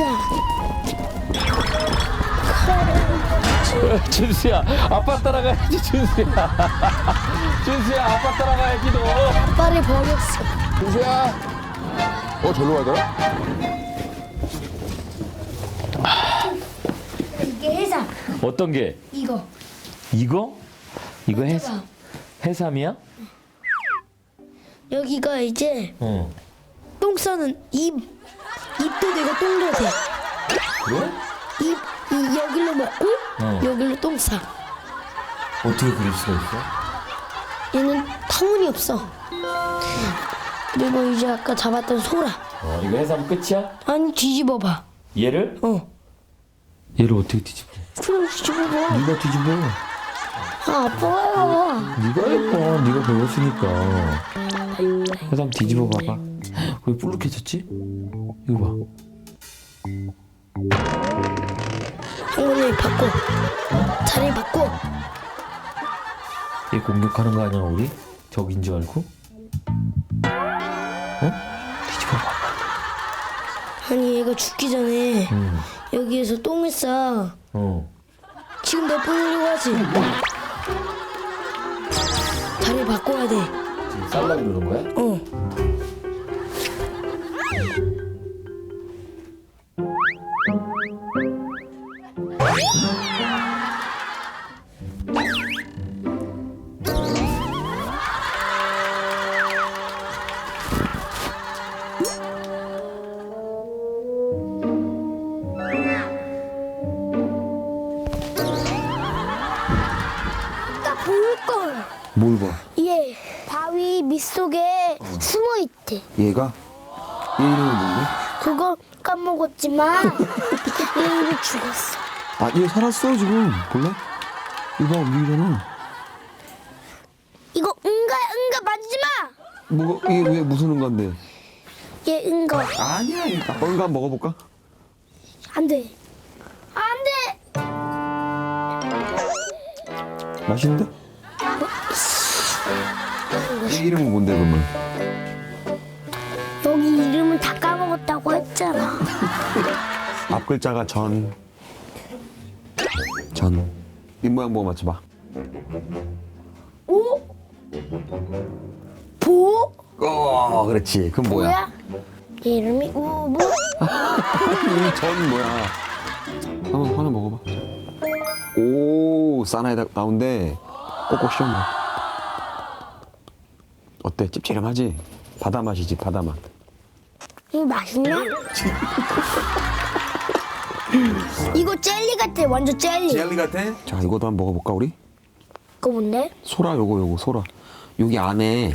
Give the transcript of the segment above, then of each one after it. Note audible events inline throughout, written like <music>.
자, 준수야 아빠 따라가야지 준수야 <laughs> 준수야 아빠 따라가야지 너 아빠를 버렸어. 준수야. 어, 절로 가더라? 이게 해삼. 어떤 게 이거. 이거 이거 해 해삼. 해삼이야 여기가 이제 어 똥 싸는 입. 입도 되고 똥도 돼. 그래 입, 이 여기로 먹고 어. 여기로 똥 싸. 어떻게 그릴 수가 있어 얘는 타문이 없어. 그리고 이제 아까 잡았던 소라. 어 이거 해삼 끝이야 아니 뒤집어봐. 얘를 어. 얘를 어떻게 뒤집어 그럼 뒤집어봐. 네가 뒤집어 아 해봐. 네가 예뻐 네가 배웠으니까 해삼 뒤집어 봐봐 왜 불룩해졌지 이거 봐 한번에 바꿔. 자리 바꿔. 얘 공격하는 거 아니야 우리 적인 줄 알고 어 뒤집어 봐 아니 얘가 죽기 전에 음. 여기에서 똥을 싸. 어 지금 몇 분이려고 하지? 자리 바꿔야 돼. 지금 쌀라 그러는 거야 어. 얘 이름이 뭔데? 그거 까먹었지만 얘는 죽었어. 아, 얘 살았어, 지금. 몰라? 이거 봐, 움직이잖아. 이거 응가 응가 맞지 마. 뭐가, 이게 왜 무슨 건데? 얘 응가 아니야, 얘. 아빠 이거 한번 먹어볼까? 안 돼. 안 돼. 맛있는데? 얘 이름은 뭔데, 그러면? 여기 글자가 전. 전. 입 모양 보고 맞춰봐. 오? 보? 어, 그렇지. 그럼 뭐야? 뭐야? 얘 이름이 우부. <laughs> 이전 뭐야? 한번 하나 먹어봐. 오, 사나이다 나온데 꼭꼭 씹어 먹어. 어때? 찝찝하지? 바다 맛이지, 바다 맛. 이거 맛있냐? <laughs> 이거 젤리 같아. 완전 젤리. 같아? 자, 이것도 한번 먹어볼까 우리? 이거 뭔데? 소라 요거 요거 소라. 여기 안에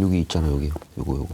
여기 있잖아 여기 요거 요거.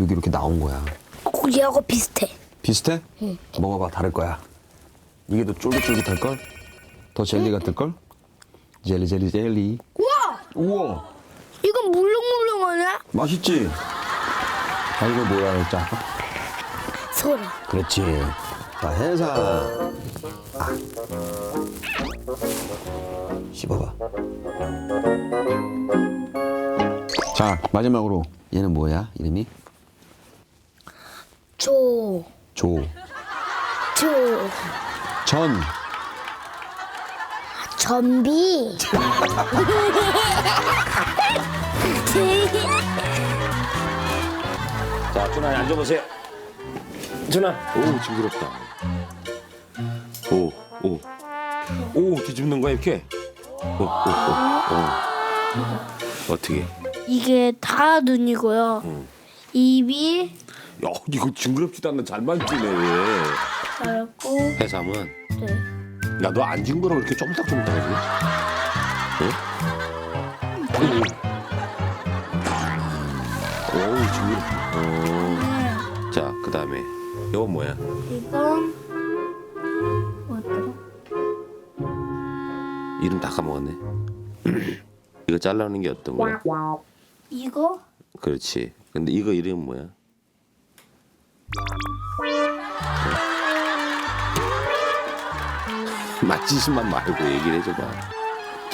여기 이렇게 나온 거야. 꼭 얘하고 비슷해. 비슷해? 응. 먹어봐 다를 거야. 이게 더 쫄깃쫄깃할 걸? 더 젤리 같을 걸? 젤리 젤리 젤리. 우와! 우와, 이건 물렁물렁하네? 맛있지? 아 이거 뭐야 했지 아까? 소라. 그렇지. 자 해사. 아. 씹어봐. 자 마지막으로 얘는 뭐야 이름이? 조. 조. 조. 전. 전비. 자 준아 앉아보세요 준아. 오 징그럽다. 오 오 오 뒤집는 거야 이렇게? 오 오오. 어떻게? 이게 다 눈이고요. 입이 야 이거 징그럽지도 않나 잘 만지네 짧고 해삼은? 네. 야 너 안 징그러워. 이렇게 쪼물딱쪼물딱하지 응? 오 징그럽다. 어. 자 그 다음에 이건 뭐야 이건 뭐더라? 이름 다 까먹었네 <clears throat> 이거 잘라놓는 게 어떤 거야 이거 그렇지 근데 이거 이름은 뭐야 맛지심만 말고 얘기를 해줘봐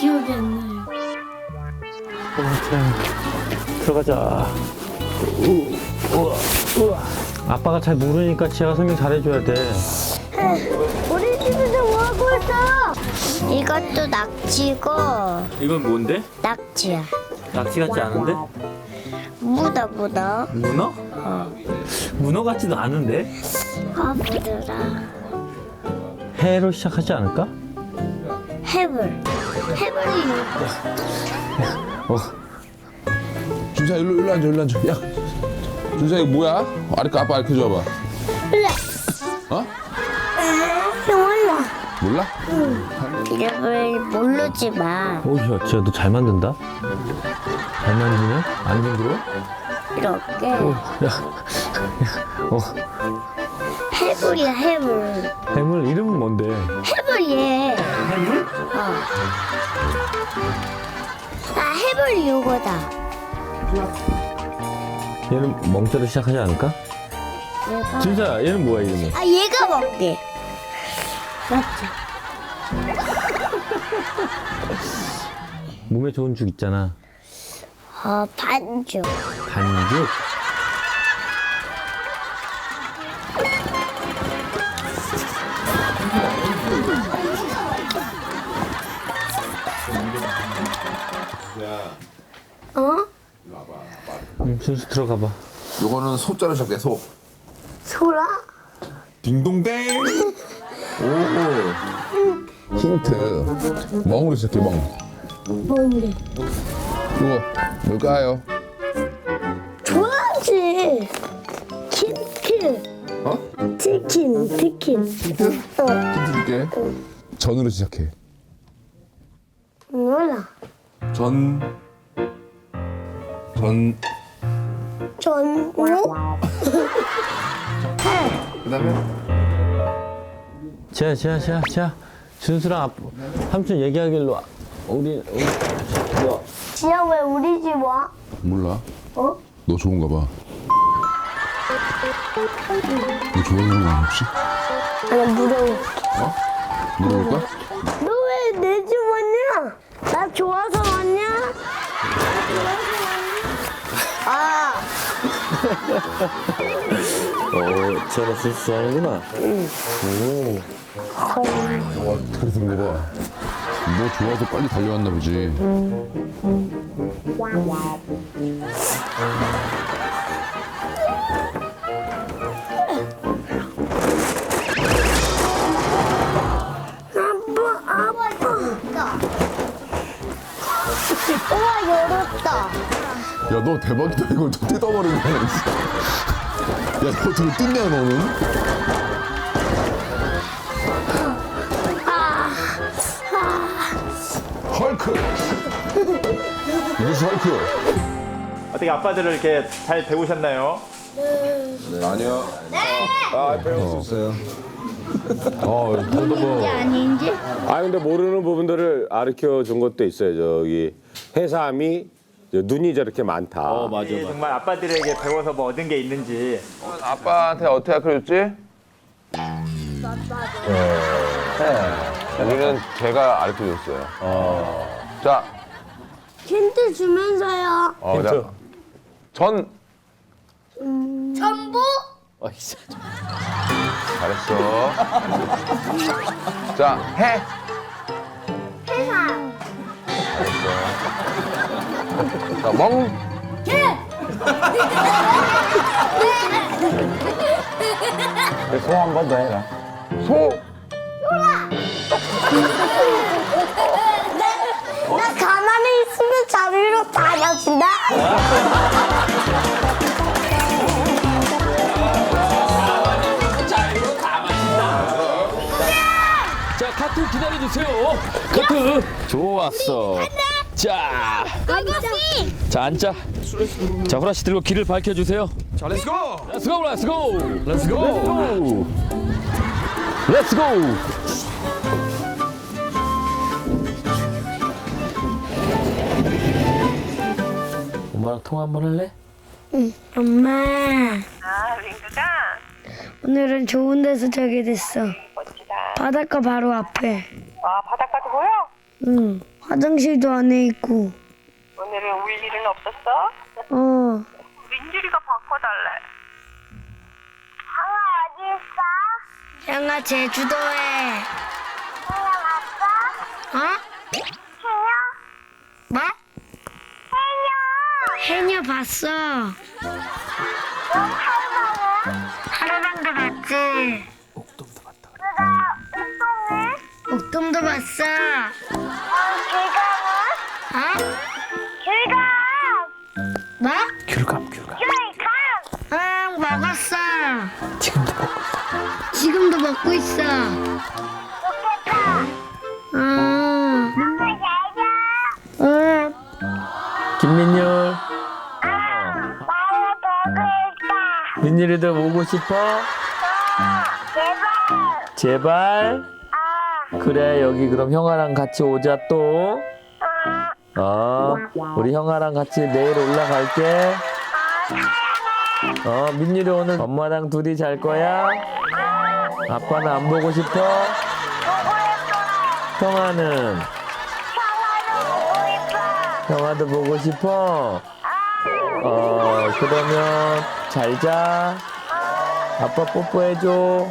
기억이 안 나요. 들어가자. 우와, 우와. 아빠가 잘 모르니까 지아가 설명 잘해줘야 돼. 우리 집에서 뭐 하고 있어? 이것도 낙지고 이건 뭔데? 낙지야. 낙지 같지 않은데? 무다 무다. 문어? 문어 같지도 않은데? 아 부드라. 해로 시작하지 않을까? 해물. 해물이 어. 준사 일로 일로 앉아 일로 앉아. 야, 준사 이거 뭐야? 아래 거 아빠 알려 줘봐. 몰라. 어? 몰라. 몰라? 이름을 모르지 마. 오, 야, 지아 너잘 만든다? 잘 만드네? 안 힘들어? 이렇게 야, 어, 해물이야 해물. 해물 이름은 뭔데? 해물이. 해물? 어. 나 해물 요거다. 얘는 멍자로 시작하지 않을까? 얘가. 진짜 얘는 뭐야 이름이? 아 얘가 먹게. 맞지? 몸에 좋은 죽 있잖아. 어 반죽. 반죽? 어? 응, 순수 들어가 봐. 요거는 소자로 시작해 소. 소라? 딩동댕. 오. 힌트. 멍으로 시작해 멍. 뭔데? 이거 뭘까요? 좋아하지. 치킨. 어? 치킨. 치킨. 힌트? 어. 힌트 줄게. 전으로 시작해. 몰라. 전. 전. 전우? 그다음에 지아, 지아, 지아, 지아. 준수랑 아빠, 삼촌 얘기하길로 와. 우리, 우리, 뭐, 지아 왜 우리 집 와? 몰라. 어? 너 좋은가 봐. 너 좋아하는 거 혹시? 아니 무서워. 물어볼까? 너 왜 내 집 왔냐? 나 좋아서 왔냐? 아, 어, 지아가 순수 좋아하는구나. 그래서 물어봐. 너 좋아서 빨리 달려왔나 보지. 아 우와 열었다. 야, 너 대박이다. <laughs> 이걸 또 뜯어버리는 거야, 진짜. 야, 너 어떻게 뜯냐, 너는? 헐크! 이것이 헐크! 어떻게 아빠들을 이렇게 잘 배우셨나요? 아니요. 아, 배울 수 있어요. 어, 너도 뭐. 아닌지? 아 근데 모르는 부분들을 가르쳐 준 것도 있어요. 저기 해삼이 저 눈이 저렇게 많다. 어, 맞아, 이 맞아. 정말 아빠들에게 배워서 뭐 얻은 게 있는지 아빠한테 어떻게 가르쳐줬지? 우리는 제가 가르쳐줬어요. 자, 힌트 주면서요. 어, 자, 전 전부? 어, 진짜. 잘했어. 자, 해. 자, 멍. 소 한 번 더 해라. 소. 나 가만히 있으면 자리로 다녀진다. 자, 카트 기다려주세요. 카트. 좋았어. 자, 아저씨. 자, 앉자. 자, 호라 씨 들고 길을 밝혀 주세요. 자, 렛츠고! 렛츠고, 렛츠고! 렛츠고! 렛츠고! 엄마랑 통화 한번 할래? 엄마. 아, 링크가 오늘은 좋은 데서 자게 됐어. 멋지다. 바닷가 바로 앞에. 아, 바닷가도 보여? 응. 화장실도 안에 있고. 오늘은 울 일은 없었어? 어. 민준이가 바꿔달래. 형아 제주도에. 어? 뭐? 해녀 봤어. 하루방도 봤지. 옥돔도 봤다. 옥돔도 봤어. 어? 뭐? 귤감 귤감. 응, 먹었어. 지금도 먹고 있어. 지금도 먹고 있어. 응. 응. 김민율. 민율이도 오고 싶어? 제발. 그래 여기 그럼 형아랑 같이 오자 또. 어, 우리 형아랑 같이 내일 올라갈게. 어, 민율이 오늘 엄마랑 둘이 잘 거야? 아빠는 안 보고 싶어? 형아는? 형아도 보고 싶어? 어, 그러면 잘 자. 아빠 뽀뽀해줘.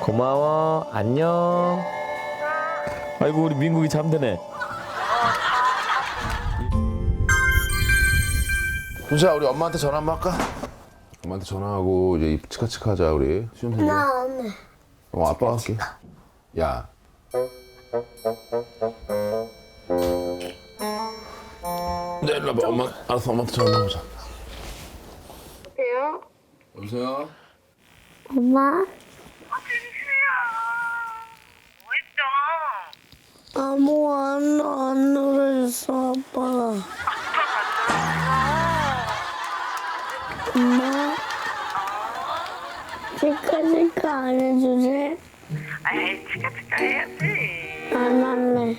고마워. 안녕. 아이고, 우리 민국이 잠드네. 준수야 우리 엄마한테 전화 한번 할까? 엄마한테 전화하고 이제 치카치카 하자 우리 생겨 안 해. 어 아빠가 할게 야 네, 일로 와봐. 엄마, 알았어, 엄마한테 전화 해보자. 여보세요? 엄마? 뭐했어? 아무 안, 안 치카치카 안 해주지? 아이 치카치카 해야지. 안 할래.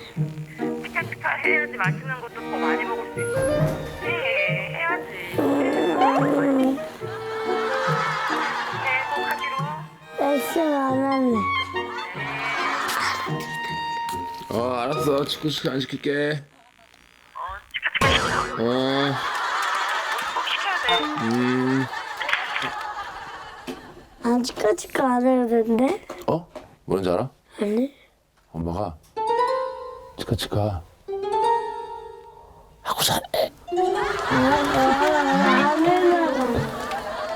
치카치카 해야지 맛있는 것도 더 많이 먹을 수 있어. 네, 해야지. 행복하기로. 엑셀 안 할래. 어, 알았어. 치카치카 안 시킬게. 어, 치카치카. 어, 꼭 시켜야 돼. 음. 아, 치카치카 안 해도 된대? 어? 뭔지 알아? 아니? 엄마가 치카치카 하고 잘해. 안 해려고.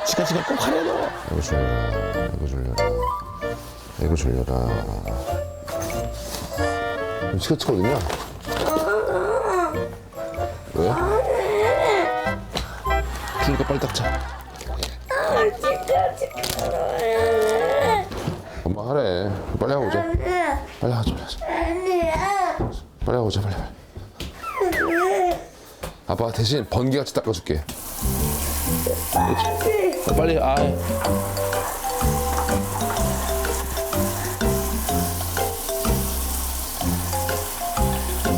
치카치카 꼭 하래 너. 이거 줄려라. 이거 줄려라. 이거 줄려라. 치카치카 어딨냐? 왜? 주니까 빨리 닦자. 엄마 하래. 빨리 하고 오자. 빨리 하자. 빨리 하자. 빨리 하고 오자. 빨리. 빨리. 아빠가 대신 번개같이 닦아줄게. 그렇지. 빨리 아.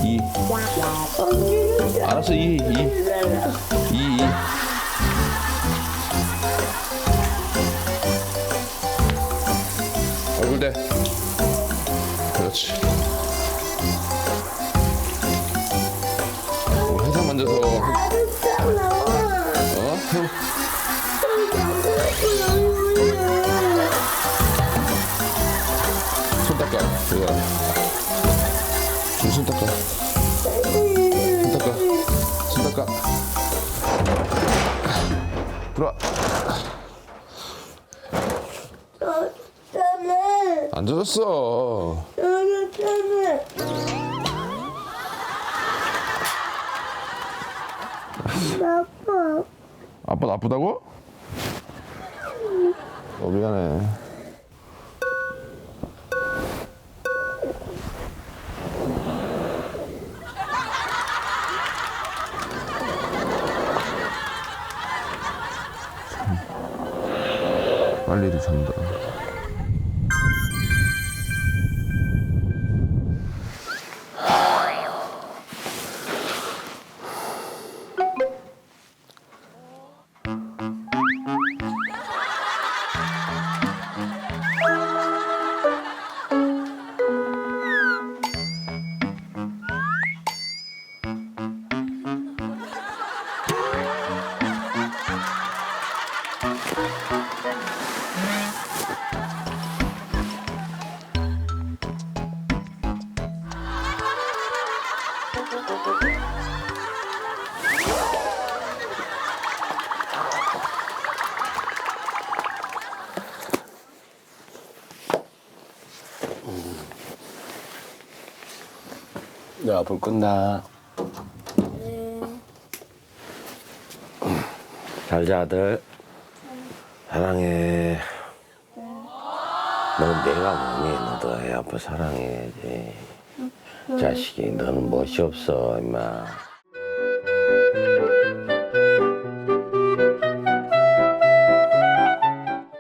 이. 알았어 이 이. 이 이. 얼굴 대. 그렇지. 어, 회사 만져서 어? 손 닦아. 이거. 손 닦아. 손 닦아. 손 닦아. 들어와. 안 젖었어. 아빠 나쁘다고? 어 미안해. 내 앞을 끈다. 잘 자 아들. 사랑해. 넌 내가 뭐니 너도 애 아빠 사랑해야지. 자식이 너는 멋이 없어 임마